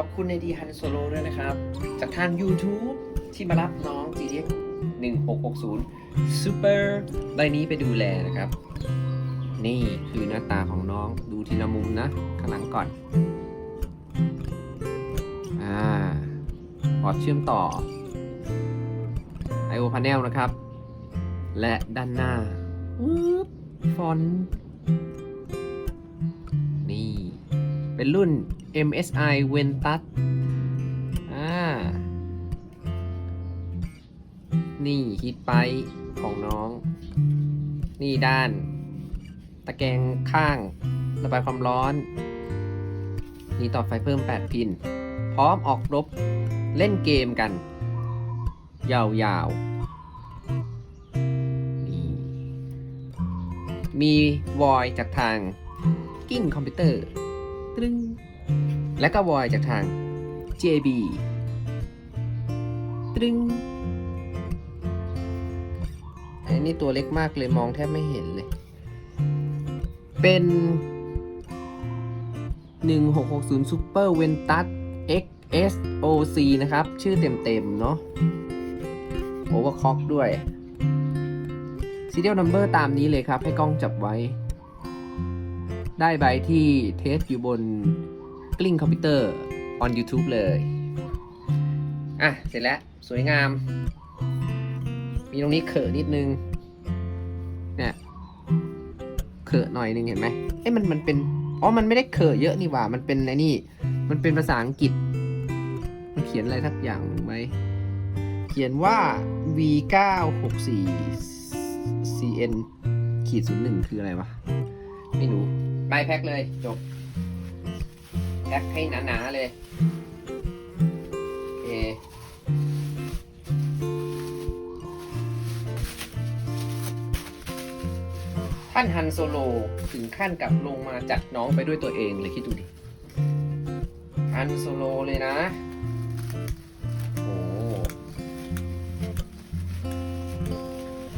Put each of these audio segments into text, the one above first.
ขอบคุณในดีฮันโซโลด้วยนะครับ จากทาง YouTube ที่มารับน้อง GTX 1660 Super ใบนี้ไปดูแลนะครับ นี่คือหน้าตาของน้องดูทีละมุมนะ ข้างหลังก่อน อ่าพอร์ตเชื่อมต่อ I/O panel นะครับ และด้านหน้าฟอน นี่ เป็นรุ่น MSI Ventus อ่า นี่ฮิตไปของน้อง นี่ด้าน ตะแกรงข้าง ระบายความร้อน นี่ต่อไฟเพิ่ม 8 พิน พร้อมออกรบเล่นเกมกัน ยาวๆนี่มีวอยจากทางกิ้งคอมพิวเตอร์ตรึง และก็วอยจากทาง JB ตรึงอันนี้ตัวเล็กมากเลยมองแทบไม่เห็นเลย เป็น 1660 Super Ventus XSOC นะครับ ชื่อเต็มๆ เนาะ Overclock ด้วย Serial Number ตามนี้เลยครับ ให้กล้องจับไว้ ได้ใบที่เทสอยู่บน กลิ้งคอมพิวเตอร์ on YouTube เลย อะ เสร็จแล้ว สวยงาม มีตรงนี้เขอะนิดนึง เนี่ย เขอะหน่อยนึงเห็นไหมเอ้ยมันมันเป็น อ๋อ มันไม่ได้เขอะเยอะนี่หว่า มันเป็นอะไอ้นี่ มันเป็นภาษาอังกฤษ มันเขียนอะไรสักอย่างไหม เขียนว่า v 9 6 4 cn ขีดศูนย์หนึ่งคืออะไรวะ ไม่รู้ไล่แพ็คเลย จบ แพ็คให้หนาๆเลยโอเคท่านฮันโซโลถึงขั้นกับลงมาจัดน้องไปด้วยตัวเองเลยคิดดูดิฮันโซโลเลยนะโอ้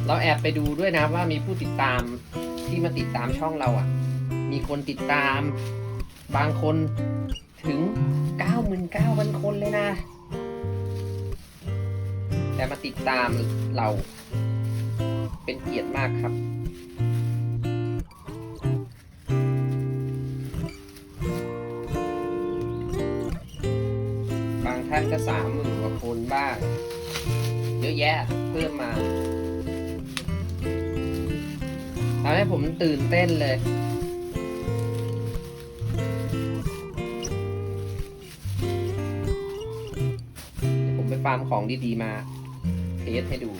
เราแอบไปดูด้วยนะว่ามีผู้ติดตามที่มาติดตามช่องเราอะ มีคนติดตาม บางคนถึง 99,000 คนเลยนะ แต่มาติดตามเราเป็นเกียรติมากครับ บางท่านก็สามหมื่นกว่าคนบ้าง เยอะแยะเพิ่มมาทำให้ผมตื่นเต้นเลยาร์มของดีๆมาเทสให้ดู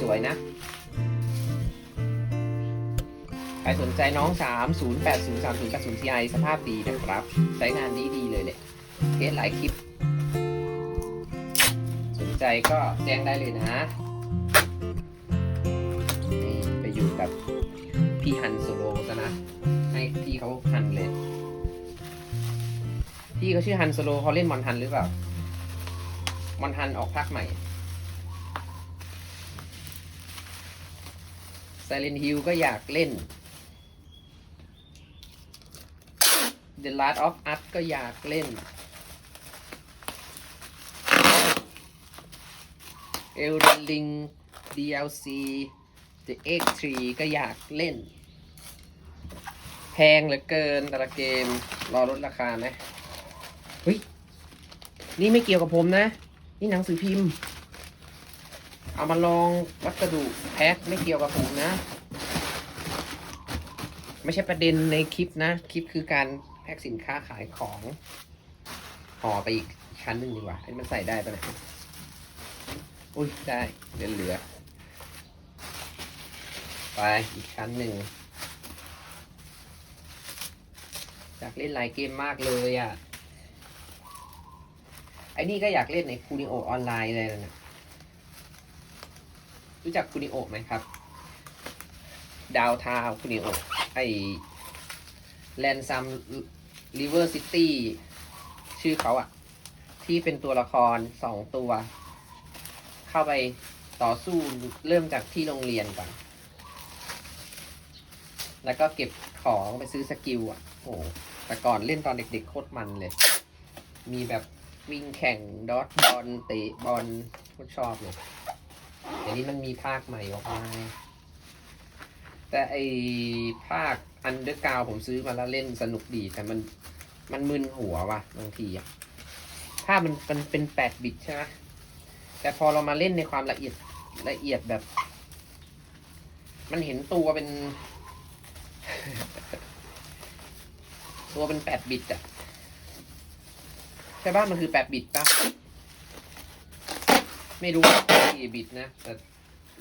สวยๆนะ ใครสนใจน้อง 3080 3080 Ti สภาพดีนะครับ ใช้งานดี ๆ เลยแหละเทสหลายคลิป สนใจก็แจ้งได้เลยนะนี่ไปอยู่กับพี่ฮันโซโลซะนะ ให้พี่เขาฮันเลย พี่เขาชื่อฮันโซโลเขาเล่นมอนฮันหรือเปล่ามอนฮันออกภาคใหม่ไซเลนฮิลก็อยากเล่น The Last of Us ก็อยากเล่น Elden Ring DLC The X3 ก็อยากเล่น แพงเหลือเกินแต่ละเกม รอลดราคาไหม เฮ้ย นี่ไม่เกี่ยวกับผมนะ นี่หนังสือพิมพ์ เอามาลองวัสดุแพ็คไม่เกี่ยวกับผมนะ ไม่ใช่ประเด็นในคลิปนะ คลิปคือการแพ็คสินค้าขายของห่อไปอีกชั้นหนึ่งดีกว่าให้มันใส่ได้ปะเนี่ยอุ้ยได้เหลือเหลือ ไปอีกชั้นหนึ่งอยากเล่นหลายเกมมากเลยอะ ไอ้นี่ก็อยากเล่นในคูนิโอออนไลน์เลยนะรู้จักคูนิโอไหมครับ ดาวทาวคูนิโอไอแลนซัมริเวอร์ซิตี้ชื่อเขาอะที่เป็นตัวละครสองตัว เข้าไปต่อสู้เริ่มจากที่โรงเรียนก่อน แล้วก็เก็บของไปซื้อสกิลอะโอ้แต่ก่อนเล่นตอนเด็กๆโคตรมันเลย มีแบบ วิ่งแข่งดอทบอลเตะบอลโคตรชอบเลยเดี๋ยวนี้มันมีภาคใหม่ออกมาแต่ไอภาคอันเดอร์กาวผมซื้อมาแล้วเล่นสนุกดี แต่มันมันมึนหัวว่ะบางทีอะภาพมันมันเป็นแปดบิตใช่ไหมแต่พอเรามาเล่นในความละเอียดละเอียดแบบ มันเห็นตัวเป็น ตัวเป็นแปดบิตอะ ใช่ป่ะมันคือแปดบิตปะไม่รู้ว่ากี่บิตนะ แต่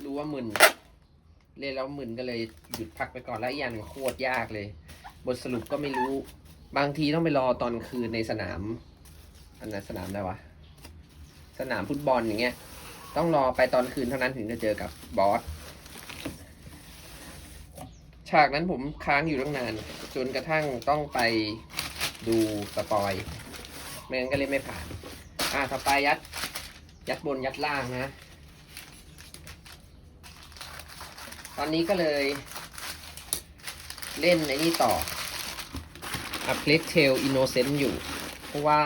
รู้ว่าหมึนเล่นแล้วหมึนก็เลยหยุดพักไปก่อนแล้วอีกอย่างหนึ่งโคตรยากเลย บทสรุปก็ไม่รู้ บางทีต้องไปรอตอนคืนในสนาม อันนั้นสนามอะไรวะ สนามฟุตบอลอย่างเงี้ย ต้องรอไปตอนคืนเท่านั้นถึงจะเจอกับบอสฉากนั้นผมค้างอยู่ตั้งนาน จนกระทั่งต้องไปดูสปอย ไม่งั้นก็เล่นไม่ผ่าน อ่าต่อไปยัด ยัดบนยัดล่างนะ ตอนนี้ก็เลย เล่นในนี่ต่อ A Plague Tale Innocent อยู่ เพราะว่า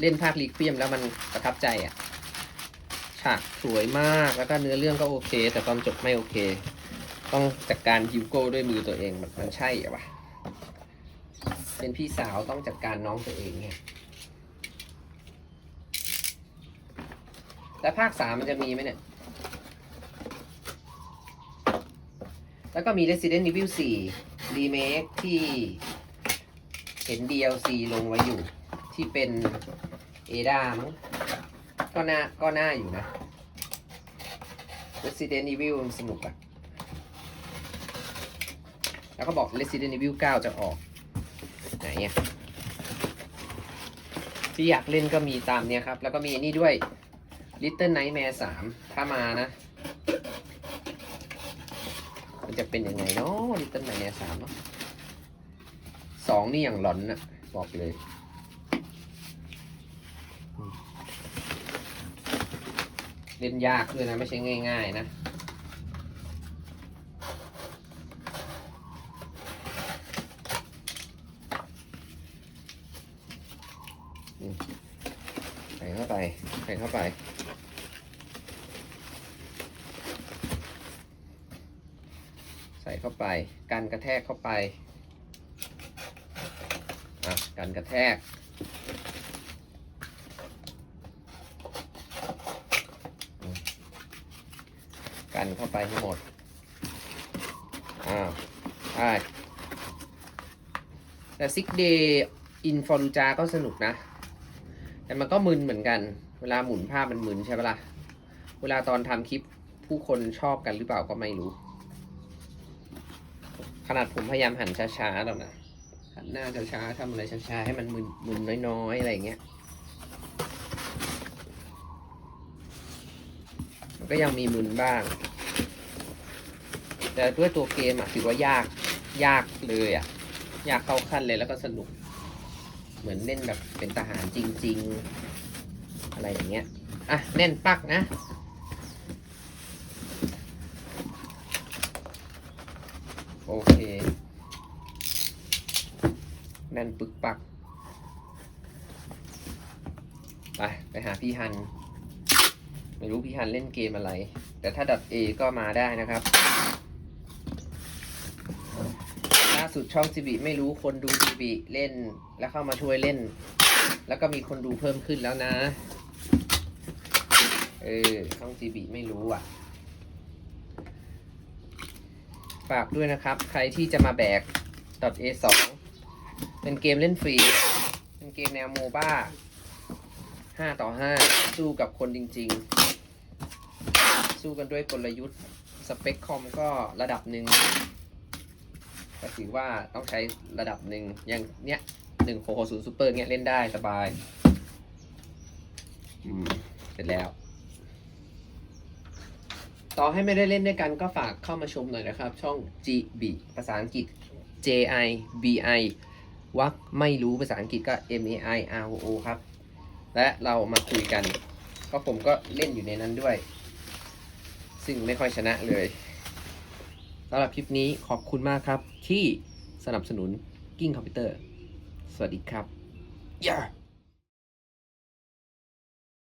เล่นภาคลิควียมแล้วมันประทับใจอะ่ะ ฉากสวยมากแล้วก็เนื้อเรื่องก็โอเค แต่ตอนจบไม่โอเค ต้องจัดการฮิวโก้ด้วยมือตัวเองมันใช่เหรอวะ เป็นพี่สาวต้องจัดการน้องตัวเองเนี่ยแล้วภาคสามมันจะมีไหมเนี่ย แล้วก็มี Resident Evil 4 Remake ที่เห็น DLC ลงไว้อยู่ ที่เป็นเอดามั้งก็น่าก็น่าอยู่นะ Resident Evil สนุกอะแล้วก็บอก Resident Evil 9 จะออก ไหนอะที่อยากเล่นก็มีตามเนี้ยครับ แล้วก็มีอันนี่ด้วย Little Nightmare 3 ถ้ามานะ มันจะเป็นยังไงเนาะ Little Nightmare 3เนาะสองนี่อย่างหลอนนะบอกเลย เล่นยากด้วยนะ ไม่ใช่ง่าย ๆ นะ ใส่เข้าไป ใส่เข้าไป ใส่เข้าไป กันกระแทกเข้าไปอะกันกระแทก กันเข้าไปให้หมด อ้าวใช่แต่ซิกเดย์อินฟอรูจาก็สนุกนะ มันก็มึนเหมือนกัน เวลาหมุนภาพมันมึนใช่ปะล่ะ เวลาตอนทำคลิปผู้คนชอบกันหรือเปล่าก็ไม่รู้ ขนาดผมพยายามหันช้าๆแล้วนะ หันหน้าช้าๆทำอะไรช้าๆให้มันมึนมึนน้อยๆอะไรอย่างเงี้ย มันก็ยังมีมึนบ้าง แต่ด้วยตัวเกมอะถือว่ายากยากเลยอะยากเข้าขั้นเลยแล้วก็สนุก เหมือนเล่นแบบเป็นทหารจริง ๆ อะไรอย่างเงี้ย อะแน่นปักนะ โอเค แน่นปึกปัก ไป ไปหาพี่ฮัน ไม่รู้พี่ฮันเล่นเกมอะไร แต่ถ้าดัดเอก็มาได้นะครับ สุดช่องจีบีไม่รู้คนดูจีบีเล่น แล้วเข้ามาช่วยเล่น แล้วก็มีคนดูเพิ่มขึ้นแล้วนะ เออช่องจีบีไม่รู้อะฝากด้วยนะครับ ใครที่จะมาแบก .a2 เป็นเกมเล่นฟรี เป็นเกมแนวโมบ้า5ต่อ 5 สู้กับคนจริง ๆ สู้กันด้วยกลยุทธ์ สเปคคอมก็ระดับหนึ่ง ก็ถือว่าต้องใช้ระดับหนึ่งอย่างเนี้ยหนึ่งโคศูนย์ซูเปอร์เนี้ยเล่นได้สบายอืมเสร็จแล้ว ต่อให้ไม่ได้เล่นด้วยกันก็ฝากเข้ามาชมหน่อยนะครับ ช่อง GB ภาษาอังกฤษ J I B I วักไม่รู้ภาษาอังกฤษก็ M A I R O O ครับ และเรามาคุยกัน ก็ผมก็เล่นอยู่ในนั้นด้วย ซึ่งไม่ค่อยชนะเลย สำหรับคลิปนี้ขอบคุณมากครับที่สนับสนุนกิ้งคอมพิวเตอร์ สวัสดีครับ yeah.